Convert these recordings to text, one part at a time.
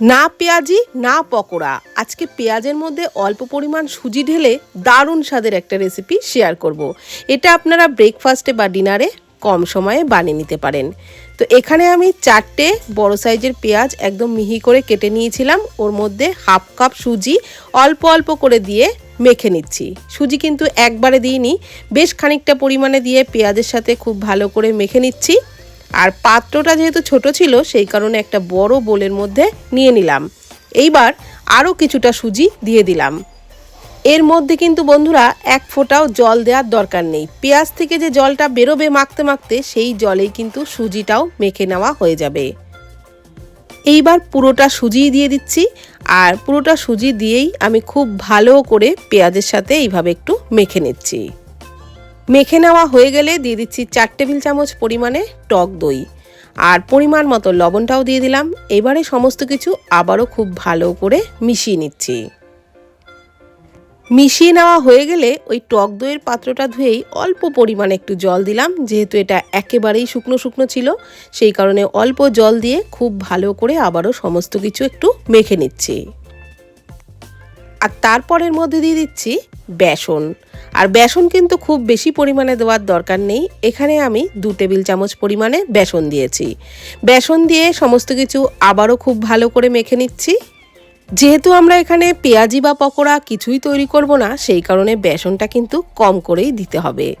না পেঁয়াজি, না পকোড়া। আজকে পেঁয়াজের মধ্যে অল্প পরিমাণ সুজি ঢেলে দারুণ স্বাদের একটা রেসিপি শেয়ার করব। এটা আপনারা ব্রেকফাস্টে বা ডিনারে কম সময়ে বানিয়ে নিতে পারেন। তো এখানে আমি চারটে বড় সাইজের পেঁয়াজ একদম মিহি করে কেটে নিয়েছিলাম। ওর মধ্যে হাফ কাপ সুজি অল্প অল্প করে দিয়ে মেখে নিচ্ছি। সুজি কিন্তু একবারে দিইনি, বেশ খানিকটা পরিমাণে দিয়ে পেঁয়াজের সাথে খুব ভালো করে মেখে নিচ্ছি। আর পাত্রটা যেহেতু ছোট ছিল, সেই কারণে একটা বড় বোলের মধ্যে নিয়ে নিলাম। এইবার আরও কিছুটা সুজি দিয়ে দিলাম। এর মধ্যে কিন্তু বন্ধুরা এক ফোঁটাও জল দেওয়ার দরকার নেই। পেঁয়াজ থেকে যে জলটা বেরোবে মাখতে মাখতে, সেই জলেই কিন্তু সুজিটাও মেখে নেওয়া হয়ে যাবে। এইবার পুরোটা সুজি দিয়ে দিচ্ছি, আর পুরোটা সুজি দিয়েই আমি খুব ভালো করে পেঁয়াজের সাথে এইভাবে একটু মেখে নিচ্ছি। মেখে নেওয়া হয়ে গেলে দিয়ে দিচ্ছি চার টেবিল চামচ পরিমাণে টক দই। আর পরিমাণ মতো লবণটাও দিয়ে দিলাম। এবারে সমস্ত কিছু আবারও খুব ভালো করে মিশিয়ে নিচ্ছি। মিশিয়ে নেওয়া হয়ে গেলে ওই টক দইয়ের পাত্রটা ধুয়েই অল্প পরিমাণে একটু জল দিলাম। যেহেতু এটা একেবারেই শুকনো শুকনো ছিল, সেই কারণে অল্প জল দিয়ে খুব ভালো করে আবারও সমস্ত কিছু একটু মেখে নিচ্ছি। আর তারপরের মধ্যে দিয়ে দিচ্ছি বেসন। আর বেসন কিন্তু খুব বেশি পরিমাণে দেওয়ার দরকার নেই। এখানে আমি দু টেবিল চামচ পরিমাণে বেসন দিয়েছি। বেসন দিয়ে সমস্ত কিছু আবারও খুব ভালো করে মেখে নিচ্ছি। যেহেতু আমরা এখানে পেঁয়াজি বা পকোড়া কিছুই তৈরি করব না, সেই কারণে বেসনটা কিন্তু কম করেই দিতে হবে।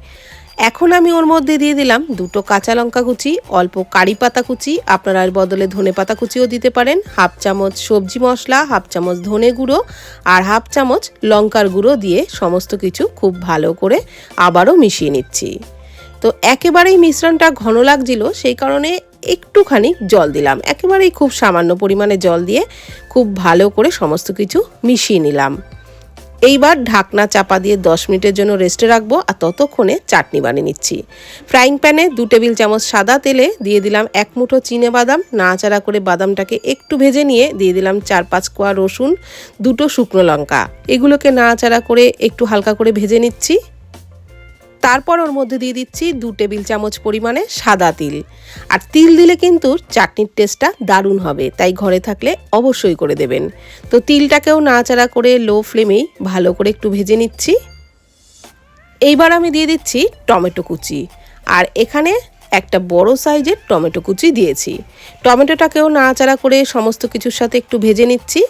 এখন আমি ওর মধ্যে দিয়ে দিলাম দুটো কাঁচা লঙ্কা কুচি, অল্প কারি পাতা কুচি, আপনারা এর বদলে ধনে পাতা কুচিও দিতে পারেন, হাফ চামচ সবজি মশলা, হাফ চামচ ধনে গুঁড়ো আর হাফ চামচ লঙ্কার গুঁড়ো দিয়ে সমস্ত কিছু খুব ভালো করে আবারও মিশিয়ে নিচ্ছি। তো একেবারেই মিশ্রণটা ঘন লাগছিল, সেই কারণে একটুখানি জল দিলাম। একেবারেই খুব সামান্য পরিমাণে জল দিয়ে খুব ভালো করে সমস্ত কিছু মিশিয়ে নিলাম। এইবার ঢাকনা চাপা দিয়ে দশ মিনিটের জন্য রেস্টে রাখব আর ততক্ষণে চাটনি বানিয়ে নিচ্ছি। ফ্রাইং প্যানে দু টেবিল চামচ সাদা তেলে দিয়ে দিলাম এক মুঠো চিনে বাদাম নাচাড়া করে বাদামটাকে একটু ভেজে নিয়ে দিয়ে দিলাম চার পাঁচ কোয়া রসুন, দুটো শুকনো লঙ্কা। এগুলোকে নাড়াচাড়া করে একটু হালকা করে ভেজে নিচ্ছি। তারপর ওর মধ্যে দিয়ে দিচ্ছি দু টেবিল চামচ পরিমাণে সাদা তিল। আর তিল দিলে কিন্তু চাটনির টেস্টটা দারুণ হবে, তাই ঘরে থাকলে অবশ্যই করে দেবেন। তো তিলটাকেও নাড়াচাড়া করে লো ফ্লেমেই ভালো করে একটু ভেজে নিচ্ছি। এইবার আমি দিয়ে দিচ্ছি টমেটো কুচি। আর এখানে একটা বড় সাইজের টমেটো কুচি দিয়েছি। টমেটোটাকেও নাড়াচাড়া করে সমস্ত কিছুর সাথে একটু ভেজে নিচ্ছি।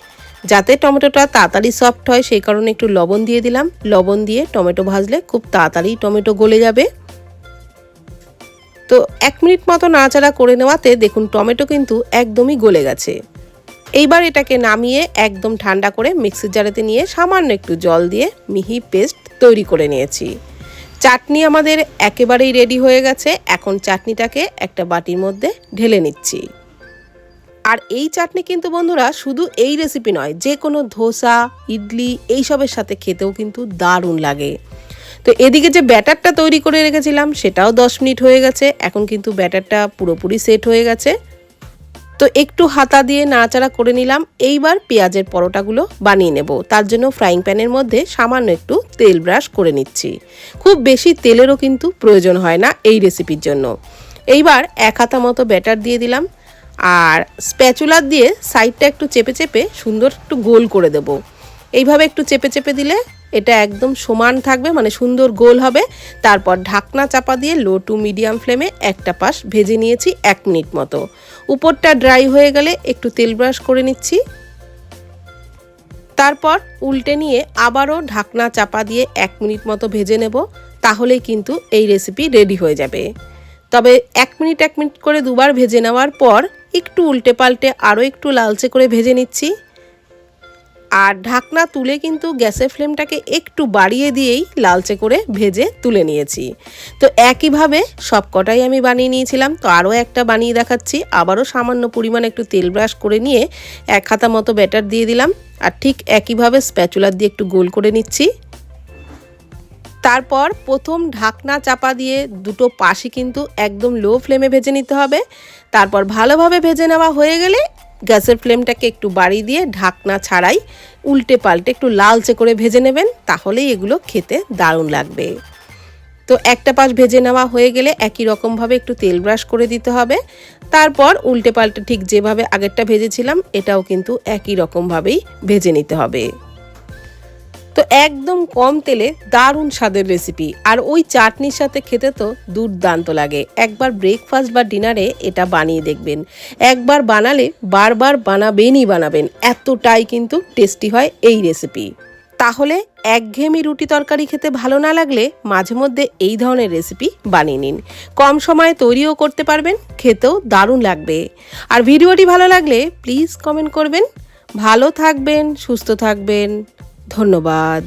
যাতে টমেটোটা তাড়াতাড়ি সফট হয়, সেই কারণে একটু লবণ দিয়ে দিলাম। লবণ দিয়ে টমেটো ভাজলে খুব তাড়াতাড়ি টমেটো গলে যাবে। তো এক মিনিট মতো নাড়াচাড়া করে নেওয়াতে দেখুন টমেটো কিন্তু একদমই গলে গেছে। এইবার এটাকে নামিয়ে একদম ঠান্ডা করে মিক্সির জারেতে নিয়ে সামান্য একটু জল দিয়ে মিহি পেস্ট তৈরি করে নিয়েছি। চাটনি আমাদের একেবারেই রেডি হয়ে গেছে। এখন চাটনিটাকে একটা বাটির মধ্যে ঢেলে নিচ্ছি। আর এই চাটনি কিন্তু বন্ধুরা শুধু এই রেসিপি নয়, যে কোনো ধোসা, ইডলি, এইসবের সাথে খেতেও কিন্তু দারুণ লাগে। তো এদিকে যে ব্যাটারটা তৈরি করে রেখেছিলাম, সেটাও দশ মিনিট হয়ে গেছে। এখন কিন্তু ব্যাটারটা পুরোপুরি সেট হয়ে গেছে। তো একটু হাতা দিয়ে নাড়াচাড়া করে নিলাম। এইবার পেঁয়াজের পরোটাগুলো বানিয়ে নেব। তার জন্য ফ্রাইং প্যানের মধ্যে সামান্য একটু তেল ব্রাশ করে নিচ্ছি। খুব বেশি তেলেরও কিন্তু প্রয়োজন হয় না এই রেসিপির জন্য। এইবার এক হাতা মতো ব্যাটার দিয়ে দিলাম। আর স্প্যাচুলার দিয়ে সাইডটা একটু চেপে চেপে সুন্দর একটু গোল করে দেব। এইভাবে একটু চেপে চেপে দিলে এটা একদম সমান থাকবে মানে সুন্দর গোল হবে। তারপর ঢাকনা চাপা দিয়ে লো টু মিডিয়াম ফ্লেমে একটা পাশ ভেজে নিয়েছি এক মিনিট মতো। উপরটা ড্রাই হয়ে গেলে একটু তেল ব্রাশ করে নিচ্ছি। তারপর উল্টে নিয়ে আবারও ঢাকনা চাপা দিয়ে এক মিনিট মতো ভেজে নেব, তাহলেই কিন্তু এই রেসিপি রেডি হয়ে যাবে। তবে এক মিনিট এক মিনিট করে দুবার ভেজে নেওয়ার পর একটু উল্টে পাল্টে আরও একটু লালচে করে ভেজে নিচ্ছি। আর ঢাকনা তুলে কিন্তু গ্যাসের ফ্লেমটাকে একটু বাড়িয়ে দিয়েই লালচে করে ভেজে তুলে নিয়েছি। তো একইভাবে সব কটাই আমি বানিয়ে নিয়েছিলাম। তো আরও একটা বানিয়ে দেখাচ্ছি। আবারও সামান্য পরিমাণে একটু তেল ব্রাশ করে নিয়ে এক হাতা মতো ব্যাটার দিয়ে দিলাম। আর ঠিক একইভাবে স্প্যাচুলার দিয়ে একটু গোল করে নিচ্ছি। তারপর প্রথম ঢাকনা চাপা দিয়ে দুটো পাশি কিন্তু একদম লো ফ্লেমে ভেজে নিতে হবে। তারপর ভালোভাবে ভেজে নেওয়া হয়ে গেলে গ্যাসের ফ্লেমটাকে একটু বাড়িয়ে দিয়ে ঢাকনা ছাড়াই উল্টে পাল্টে একটু লালচে করে ভেজে নেবেন, তাহলেই এগুলো খেতে দারুণ লাগবে। তো একটা পাশ ভেজে নেওয়া হয়ে গেলে একই রকমভাবে একটু তেল ব্রাশ করে দিতে হবে। তারপর উল্টে পাল্টে ঠিক যেভাবে আগেরটা ভেজেছিলাম, এটাও কিন্তু একই রকমভাবেই ভেজে নিতে হবে। তো একদম কম তেলে দারুণ স্বাদের রেসিপি আর ওই চাটনির সাথে খেতে তো দুর্দান্ত লাগে। একবার ব্রেকফাস্ট বা ডিনারে এটা বানিয়ে দেখবেন। একবার বানালে বারবার বানাবেনই বানাবেন। এতটাই কিন্তু টেস্টি হয় এই রেসিপি তাহলে একঘেয়েমি রুটি তরকারি খেতে ভালো না লাগলে মাঝে মধ্যে এই ধরনের রেসিপি বানিয়ে নিন। কম সময়ে তৈরিও করতে পারবেন, খেতেও দারুণ লাগবে। আর ভিডিওটি ভালো লাগলে প্লিজ কমেন্ট করবেন। ভালো থাকবেন, সুস্থ থাকবেন। ধন্যবাদ।